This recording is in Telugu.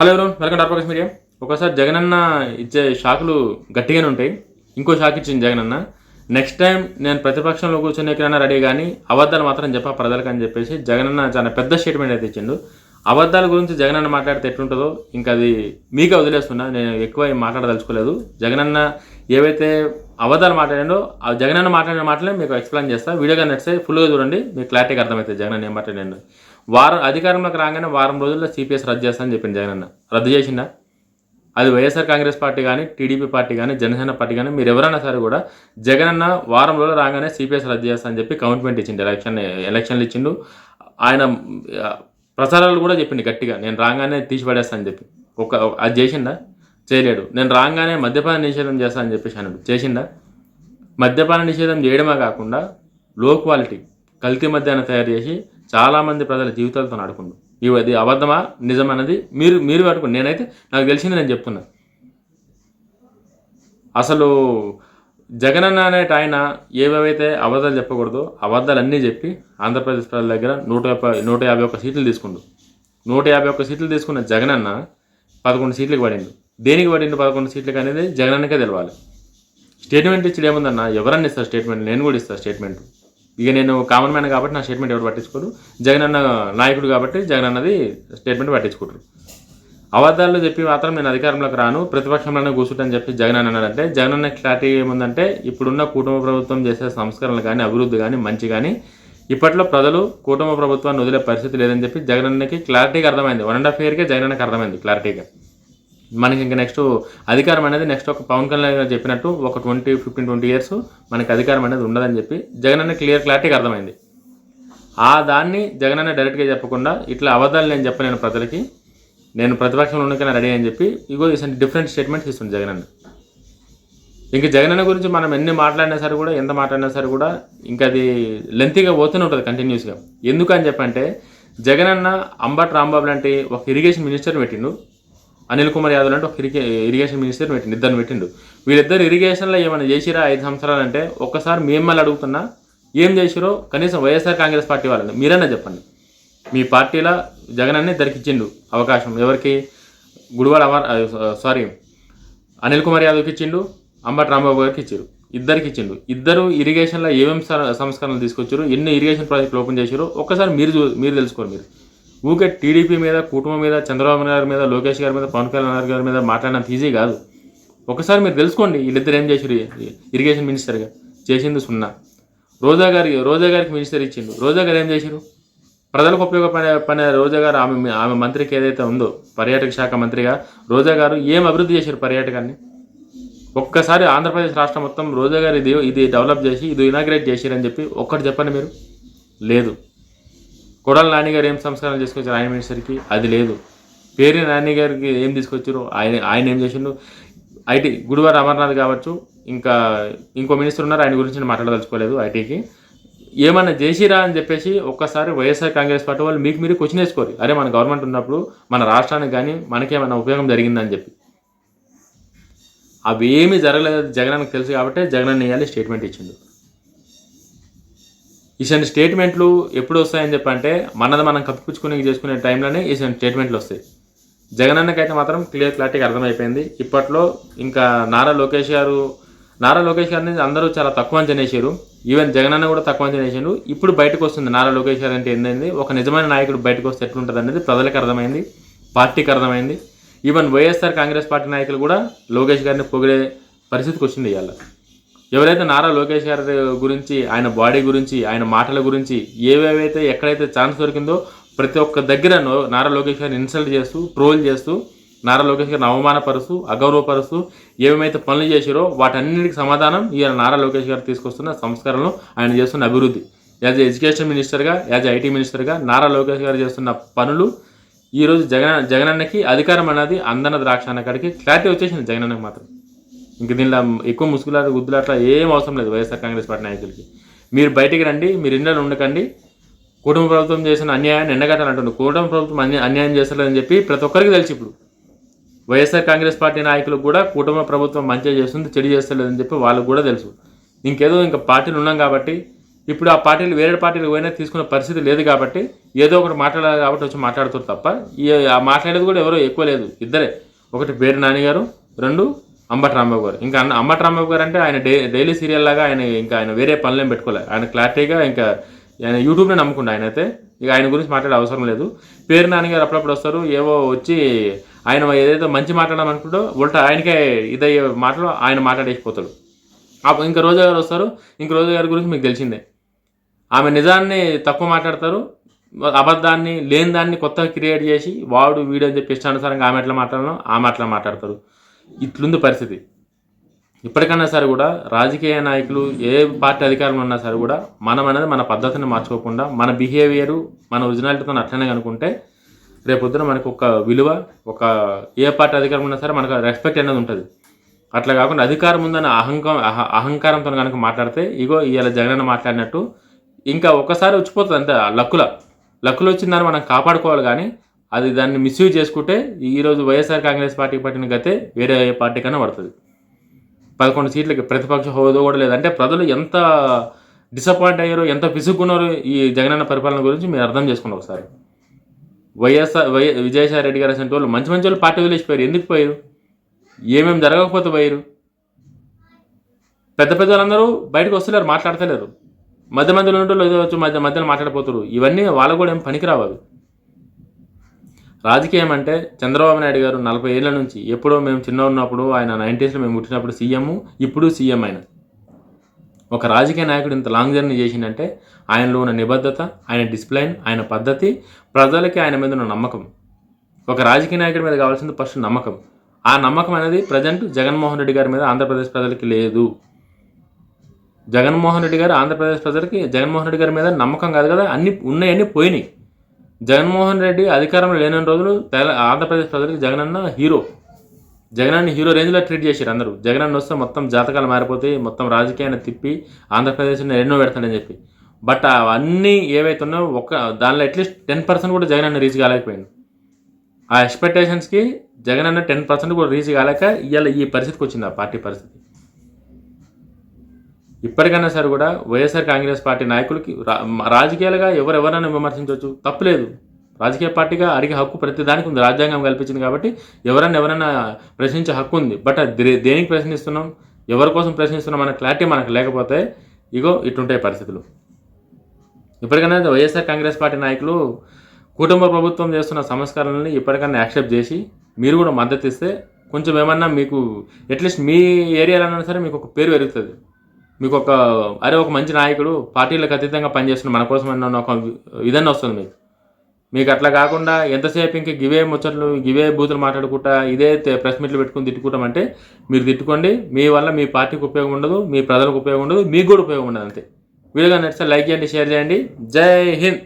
హలో ఎవరు వెల్కమ్ డాక్టర్ మీడియా ఒకసారి జగనన్న ఇచ్చే షాకులు గట్టిగానే ఉంటాయి. ఇంకో షాక్ ఇచ్చింది జగనన్న. నెక్స్ట్ టైం నేను ప్రతిపక్షంలో కూర్చొని ఎక్కడైనా రెడీ కానీ అబద్ధాలు మాత్రం చెప్పా ప్రజలకు అని చెప్పేసి జగనన్న చాలా పెద్ద స్టేట్మెంట్ అయితే ఇచ్చిండు. అబద్ధాల గురించి జగనన్న మాట్లాడితే ఎట్లుంటుందో ఇంకా అది మీకే వదిలేస్తున్నా. నేను ఎక్కువ ఏం మాట్లాడదలుచుకోలేదు. జగనన్న ఏవైతే అబద్ధాలు మాట్లాడాడో ఆ జగనన్న మాట్లాడిన మాటలే మీకు ఎక్స్ప్లెయిన్ చేస్తా. వీడియోగా నచ్చితే ఫుల్గా చూడండి. మీకు క్లారిటీగా అర్థమవుతుంది జగనన్న ఏం మాట్లాడాడు వారం అధికారంలోకి రాగానే వారం రోజుల్లో సిపిఎస్ రద్దు చేస్తానని చెప్పింది అన్న. రద్దు చేసిందా అది వైఎస్ఆర్ కాంగ్రెస్ పార్టీ కానీ టీడీపీ పార్టీ కానీ జనసేన పార్టీ కానీ మీరు ఎవరైనా సరే కూడా జగన్ అన్న వారం రోజులు రాగానే సిపిఎస్ రద్దు చేస్తా అని చెప్పి కమిట్మెంట్ ఇచ్చిండు. ఎలక్షన్ ఎలక్షన్లు ఇచ్చిండు. ఆయన ప్రచారాలు కూడా చెప్పిండు గట్టిగా. నేను రాగానే తీసిపడేస్తాను అని చెప్పి. ఒక అది చేసిండా? చేయలేడు. నేను రాగానే మద్యపాన నిషేధం చేస్తానని చెప్పేసి అన్నాడు. చేసిండా? మద్యపాన నిషేధం చేయడమే కాకుండా లో క్వాలిటీ కల్తీ మద్యాన్ని తయారు చేసి చాలామంది ప్రజల జీవితాలతో ఆడుకుండు ఇవి అది అబద్ధమా? నిజమన్నది మీరు మీరు పట్టుకోండి నేనైతే నాకు తెలిసింది నేను చెప్తున్నా. అసలు జగనన్న అనేటి ఆయన ఏవేవైతే అబద్ధాలు చెప్పకూడదో అబద్ధాలు అన్నీ చెప్పి ఆంధ్రప్రదేశ్ ప్రజల దగ్గర నూట యాభై నూట యాభై ఒక్క సీట్లు తీసుకుండు. నూట యాభై ఒక్క సీట్లు తీసుకున్న జగనన్న పదకొండు సీట్లకు పడిండు. దేనికి పడిండు పదకొండు సీట్లకు అనేది జగనన్నకే తెలవాలి. స్టేట్మెంట్ ఇచ్చి ఏముందన్న? ఎవరన్నా ఇస్తారు స్టేట్మెంట్ నేను కూడా ఇస్తాను స్టేట్మెంట్. ఇక నేను కామన్ మ్యాన్ కాబట్టి నా స్టేట్మెంట్ ఎవరు పట్టించుకోరు. జగన్ అన్న నాయకుడు కాబట్టి జగన్ అన్నది స్టేట్మెంట్ పట్టించుకుంటారు. అబద్ధాలు చెప్పి మాత్రం నేను అధికారంలోకి రాను. ప్రతిపక్షంలోనే కూర్చుంటని చెప్పి జగన్ అన్న అన్నాడంటే జగన్ అన్న క్లారిటీ ఏముందంటే ఇప్పుడున్న కుటుంబ ప్రభుత్వం చేసే సంస్కరణలు కానీ అభివృద్ధి కానీ మంచి కానీ ఇప్పట్లో ప్రజలు కుటుంబ ప్రభుత్వాన్ని వదిలే పరిస్థితి లేదని చెప్పి జగన్ అన్నకి క్లారిటీగా అర్థమైంది. వన్ అండ్ హాఫ్ ఇయర్కే జగన్ అన్నకి అర్థమైంది క్లారిటీగా. మనకి ఇంకా నెక్స్ట్ అధికారం అనేది నెక్స్ట్ ఒక పవన్ కళ్యాణ్ గారు చెప్పినట్టు ఒక ట్వంటీ ఫిఫ్టీన్ ట్వంటీ ఇయర్స్ మనకి అధికారం అనేది ఉండదని చెప్పి జగన్ అన్న క్లియర్ క్లారిటీగా అర్థమైంది. ఆ దాన్ని జగన్ అన్న డైరెక్ట్గా చెప్పకుండా ఇట్లా అబద్ధాలు నేను చెప్పలేను ప్రజలకి నేను ప్రతిపక్షంలో ఉండకైనా రెడీ అని చెప్పి ఇగో ఇసంటి డిఫరెంట్ స్టేట్మెంట్స్ ఇస్తుంది జగన్ అన్న. ఇంకా జగన్ అన్న గురించి మనం ఎన్ని మాట్లాడినా సరే కూడా ఎంత మాట్లాడినా సరే కూడా ఇంకా అది లెంతీగా పోతూనే ఉంటుంది కంటిన్యూస్గా ఎందుకు అని చెప్పంటే జగన్ అన్న అంబట్ రాంబాబు లాంటి ఒక ఇరిగేషన్ మినిస్టర్ పెట్టిండు. అనిల్ కుమార్ యాదవ్ అంటే ఒక ఇరిగే ఇరిగేషన్ మినిస్టర్ పెట్టిండు ఇద్దరు పెట్టిండు. వీళ్ళిద్దరు ఇరిగేషన్లో ఏమైనా చేసిరా ఐదు సంవత్సరాలు అంటే ఒక్కసారి మిమ్మల్ని అడుగుతున్నా ఏం చేసిరో కనీసం వైఎస్ఆర్ కాంగ్రెస్ పార్టీ వాళ్ళని మీరన్నా చెప్పండి. మీ పార్టీలో జగన్ అన్ని ఇద్దరికి ఇచ్చిండు అవకాశం ఎవరికి? గుడివాడ అమర్ సారీ అనిల్ కుమార్ యాదవ్కి ఇచ్చిండు అంబటి రాంబాబు గారికి ఇచ్చారు ఇద్దరికి ఇచ్చిండు. ఇద్దరు ఇరిగేషన్లో ఏమేమి సంస్కరణలు తీసుకొచ్చారు ఎన్ని ఇరిగేషన్ ప్రాజెక్టులు ఓపెన్ చేశారో ఒక్కసారి మీరు మీరు తెలుసుకోరు మీరు. ఊకే టీడీపీ మీద కుటుంబం మీద చంద్రబాబు నాయుడు గారి మీద లోకేష్ గారి మీద పవన్ కళ్యాణ్ గారి మీద మాట్లాడినంత ఈజీ కాదు. ఒకసారి మీరు తెలుసుకోండి వీళ్ళిద్దరు ఏం చేసారు ఇరిగేషన్ మినిస్టర్గా. చేసింది సున్నా. రోజా గారి రోజా గారికి మినిస్టర్ ఇచ్చిండు. రోజా గారు ఏం చేశారు? ప్రజలకు ఉపయోగపడే పని రోజా గారు ఆమె ఆమె మంత్రికి ఏదైతే ఉందో పర్యాటక శాఖ మంత్రిగా రోజా గారు ఏం అభివృద్ధి చేశారు పర్యాటకాన్ని? ఒక్కసారి ఆంధ్రప్రదేశ్ రాష్ట్రం మొత్తం రోజా గారు ఇది ఇది డెవలప్ చేసి ఇది ఇనాగ్రేట్ చేశారని చెప్పి ఒక్కటి చెప్పండి మీరు? లేదు. కొడాల నాన్నగారు ఏం సంస్కారాలు తీసుకొచ్చారు ఆయన మినిస్టర్కి అది లేదు. పేరు నాన్నగారికి ఏం తీసుకొచ్చారు ఆయన ఆయన ఏం చేసిండు? ఐటీ గుడివారు అమర్నాథ్ కావచ్చు ఇంకా ఇంకో మినిస్టర్ ఉన్నారు ఆయన గురించి నేను మాట్లాడదలుచుకోలేదు ఐటీకి ఏమన్నా చేసిరా అని చెప్పేసి ఒక్కసారి వైఎస్ఆర్ కాంగ్రెస్ పార్టీ వాళ్ళు మీకు మీరు క్వశ్చన్ వేసుకోరు. అరే మన గవర్నమెంట్ ఉన్నప్పుడు మన రాష్ట్రానికి కానీ మనకేమైనా ఉపయోగం జరిగిందని చెప్పి. అవి ఏమీ జరగలేదు జగన్ తెలుసు కాబట్టి జగన్ వేయాలి స్టేట్మెంట్ ఇచ్చిండు. ఈసారి స్టేట్మెంట్లు ఎప్పుడు వస్తాయని చెప్పంటే మనది మనం కప్పిపుచ్చుకునే చేసుకునే టైంలోనే ఈసారి స్టేట్మెంట్లు వస్తాయి. జగన్ అన్నకైతే మాత్రం క్లియర్ క్లారిటీగా అర్థమైపోయింది. ఇప్పట్లో ఇంకా నారా లోకేష్ గారు నారా లోకేష్ గారిని అందరూ చాలా తక్కువ అంచనేసారు ఈవెన్ జగన్ అన్న కూడా తక్కువ అంచనేసారు ఇప్పుడు బయటకు వస్తుంది నారా లోకేష్ గారు అంటే ఏంటంది ఒక నిజమైన నాయకుడు బయటకు వస్తే ఎట్లుంటుంది అనేది ప్రజలకు అర్థమైంది. పార్టీకి అర్థమైంది. ఈవెన్ వైఎస్ఆర్ కాంగ్రెస్ పార్టీ నాయకులు కూడా లోకేష్ గారిని పొగిడే పరిస్థితికి వచ్చింది ఇవాళ. ఎవరైతే నారా లోకేష్ గారి గురించి ఆయన బాడీ గురించి ఆయన మాటల గురించి ఏవేవైతే ఎక్కడైతే ఛాన్స్ దొరికిందో ప్రతి ఒక్క దగ్గర నారా లోకేష్ గారిని ఇన్సల్ట్ చేస్తూ ట్రోల్ చేస్తూ నారా లోకేష్ గారిని అవమానపరుస్తూ అగౌరవపరుస్తూ ఏమేమైతే పనులు చేశారో వాటన్నిటికి సమాధానం ఈయన నారా లోకేష్ గారు తీసుకొస్తున్న సంస్కరణలు ఆయన చేస్తున్న అభివృద్ధి. యాజ్ ఎడ్యుకేషన్ మినిస్టర్గా యాజ్ ఐటీ మినిస్టర్గా నారా లోకేష్ గారు చేస్తున్న పనులు ఈరోజు జగన్ జగనన్నకి అధికారం అనేది అందన ద్రాక్ష అన్న కాడికి క్లారిటీ వచ్చేసింది జగనన్నకి మాత్రం. ఇంక దీనిలో ఎక్కువ ముసుగులాట గుద్దులాట ఏం అవసరం లేదు వైఎస్ఆర్ కాంగ్రెస్ పార్టీ నాయకులకి. మీరు బయటికి రండి మీరు ఇళ్ళలో ఉండకండి. కుటుంబ ప్రభుత్వం చేసిన అన్యాయాన్ని ఎండగట్టాలంటుండు కుటుంబ ప్రభుత్వం అన్య అన్యాయం చేస్తలేదని చెప్పి ప్రతి ఒక్కరికి తెలుసు ఇప్పుడు. వైఎస్ఆర్ కాంగ్రెస్ పార్టీ నాయకులకు కూడా కుటుంబ ప్రభుత్వం మంచిగా చేస్తుంది చెడు చేస్తలేదని చెప్పి వాళ్ళకు కూడా తెలుసు. ఇంకేదో ఇంకా పార్టీలు ఉన్నాం కాబట్టి ఇప్పుడు ఆ పార్టీలు వేరే పార్టీలు పోయినా తీసుకునే పరిస్థితి లేదు కాబట్టి ఏదో ఒకటి మాట్లాడాలి కాబట్టి వచ్చి మాట్లాడుతారు తప్ప ఈ ఆ మాట్లాడేది కూడా ఎవరో ఎక్కువ లేదు. ఇద్దరే. ఒకటి పేరు నాన్నగారు రెండు అంబటి రాంబాబు గారు. ఇంకా అన్న- అంబటి రాంబాబు గారు అంటే ఆయన డే డైలీ సీరియల్ లాగా ఆయన ఇంకా ఆయన వేరే పనులేం పెట్టుకోలేదు ఆయన క్లారిటీగా ఇంకా ఆయన యూట్యూబ్నే నమ్ముకుండు ఆయన అయితే. ఇక ఆయన గురించి మాట్లాడే అవసరం లేదు. పేరు నాన్నగారు గారు అప్పుడప్పుడు వస్తారు. ఏవో వచ్చి ఆయన ఏదైతే మంచి మాట్లాడాలనుకుంటో ఉల్టా ఆయనకే ఇదయ్యే మాటలు ఆయన మాట్లాడేసిపోతాడు. అప్పుడు ఇంకా రోజా గారు వస్తారు. ఇంక రోజా గారి గురించి మీకు తెలిసిందే. ఆమె నిజాన్ని తక్కువ మాట్లాడతారు. అబద్ధాన్ని లేని దాన్ని కొత్తగా క్రియేట్ చేసి వాడు వీడు అని చెప్పి ఇష్టానుసారంగా ఆమె ఎట్లా మాట్లాడను ఆమె అట్లా మాట్లాడతారు. ఇట్లుంది పరిస్థితి. ఇప్పటికన్నా సరే కూడా రాజకీయ నాయకులు ఏ పార్టీ అధికారంలో ఉన్నా సరే కూడా మనం అనేది మన పద్ధతిని మార్చుకోకుండా మన బిహేవియరు మన ఒరిజినాలిటీతో అట్లనే కనుక్కుంటే రేపొద్దున మనకు ఒక విలువ ఒక ఏ పార్టీ అధికారం ఉన్నా సరే మనకు రెస్పెక్ట్ అనేది ఉంటుంది. అట్లా కాకుండా అధికారం ఉందని అహంకారం అహ అహంకారంతో కనుక మాట్లాడితే ఇగో ఇవాళ జగనన్న మాట్లాడినట్టు ఇంకా ఒకసారి వచ్చిపోతుంది అంతే ఆ లక్కుల. లక్కులు వచ్చిందని మనం కాపాడుకోవాలి కానీ అది దాన్ని మిస్యూజ్ చేసుకుంటే ఈరోజు వైఎస్ఆర్ కాంగ్రెస్ పార్టీకి పట్టిన గతే వేరే పార్టీ కన్నా పడుతుంది. పదకొండు సీట్లకి ప్రతిపక్ష హోదా కూడా లేదు. అంటే ప్రజలు ఎంత డిసప్పాయింట్ అయ్యారో ఎంత విసుక్కున్నారో ఈ జగనన్న పరిపాలన గురించి మీరు అర్థం చేసుకోండి ఒకసారి. వైఎస్ఆర్ వై విజయసాయి రెడ్డి గారు అసలు వాళ్ళు మంచి మంచి వాళ్ళు పార్టీ వదిలేసిపోయారు. ఎందుకు పోయారు? ఏమేమి జరగకపోతే పోయారు? పెద్ద పెద్ద వాళ్ళందరూ బయటకు వస్తలేరు మాట్లాడతలేరు. మధ్య మధ్యలో ఉంటారు ఏదో వచ్చి మధ్య మధ్యలో మాట్లాడిపోతారు ఇవన్నీ వాళ్ళకు కూడా ఏం పనికిరావు రావాలి రాజకీయం అంటే చంద్రబాబు నాయుడు గారు నలభై ఏళ్ళ నుంచి ఎప్పుడో మేము చిన్న ఉన్నప్పుడు ఆయన నైంటీస్లో మేము పుట్టినప్పుడు సీఎం ఇప్పుడు సీఎం ఆయన. ఒక రాజకీయ నాయకుడు ఇంత లాంగ్ జర్నీ చేసిందంటే ఆయనలో ఉన్న నిబద్ధత ఆయన డిసిప్లైన్ ఆయన పద్ధతి ప్రజలకి ఆయన మీద ఉన్న నమ్మకం. ఒక రాజకీయ నాయకుడి మీద కావాల్సింది ఫస్ట్ నమ్మకం. ఆ నమ్మకం అనేది ప్రజెంట్ జగన్మోహన్ రెడ్డి గారి మీద ఆంధ్రప్రదేశ్ ప్రజలకి లేదు. జగన్మోహన్ రెడ్డి గారు ఆంధ్రప్రదేశ్ ప్రజలకి జగన్మోహన్ రెడ్డి గారి మీద నమ్మకం కాదు కదా అన్ని ఉన్నాయన్నీ పోయినాయి. జగన్మోహన్ రెడ్డి అధికారంలో లేని రోజులు తెల ఆంధ్రప్రదేశ్ జగన్ జగనన్న హీరో జగనాన్ని హీరో రేంజ్లో ట్రీట్ చేశారు అందరూ. జగనన్న వస్తే మొత్తం జాతకాలు మారిపోతాయి మొత్తం రాజకీయాన్ని తిప్పి ఆంధ్రప్రదేశ్ని ఎన్నో పెడతాడని చెప్పి. బట్ అవన్నీ ఏవైతే ఉన్నాయో ఒక దానిలో అట్లీస్ట్ టెన్ పర్సెంట్ కూడా జగనన్న రీచ్ కాలేకపోయింది. ఆ ఎక్స్పెక్టేషన్స్కి జగనన్న టెన్ పర్సెంట్ కూడా రీచ్ కాలేక ఇవాళ ఈ పరిస్థితికి వచ్చింది ఆ పార్టీ పరిస్థితి. ఇప్పటికైనా సరే కూడా వైఎస్ఆర్ కాంగ్రెస్ పార్టీ నాయకులకి రా- రాజకీయాలుగా ఎవరెవరైనా విమర్శించవచ్చు తప్పులేదు రాజకీయ పార్టీగా అడిగే హక్కు ప్రతి దానికి ఉంది. రాజ్యాంగం కల్పించింది కాబట్టి ఎవరైనా ఎవరైనా ప్రశ్నించే హక్కు ఉంది. బట్ దే- దేనికి ప్రశ్నిస్తున్నాం? ఎవరి కోసం ప్రశ్నిస్తున్నాం అనే క్లారిటీ మనకు లేకపోతే ఇగో ఇటుంటాయి పరిస్థితులు. ఇప్పటికైనా వైఎస్ఆర్ కాంగ్రెస్ పార్టీ నాయకులు కుటుంబ ప్రభుత్వం చేస్తున్న సంస్కరణల్ని ఇప్పటికైనా యాక్సెప్ట్ చేసి మీరు కూడా మద్దతు ఇస్తే కొంచెం ఏమన్నా మీకు అట్లీస్ట్ మీ ఏరియాలో సరే మీకు ఒక పేరు పెరుగుతుంది. మీకు ఒక అరే ఒక మంచి నాయకుడు పార్టీలకు అతీతంగా పనిచేస్తున్న మన కోసం అన్న ఒక ఇదన్నా వస్తుంది మీకు. మీకు అట్లా కాకుండా ఎంతసేపు ఇంక గివే ముచ్చట్లు గివే బూతులు మాట్లాడుకుంటా ఇదే ప్రెస్ మీట్లు పెట్టుకుని తిట్టుకుంటామంటే మీరు తిట్టుకోండి. మీ వల్ల మీ పార్టీకి ఉపయోగం ఉండదు మీ ప్రజలకు ఉపయోగం ఉండదు మీకు కూడా ఉపయోగం ఉండదు అంతే. వీడియో నచ్చితే లైక్ చేయండి షేర్ చేయండి. జై హింద్!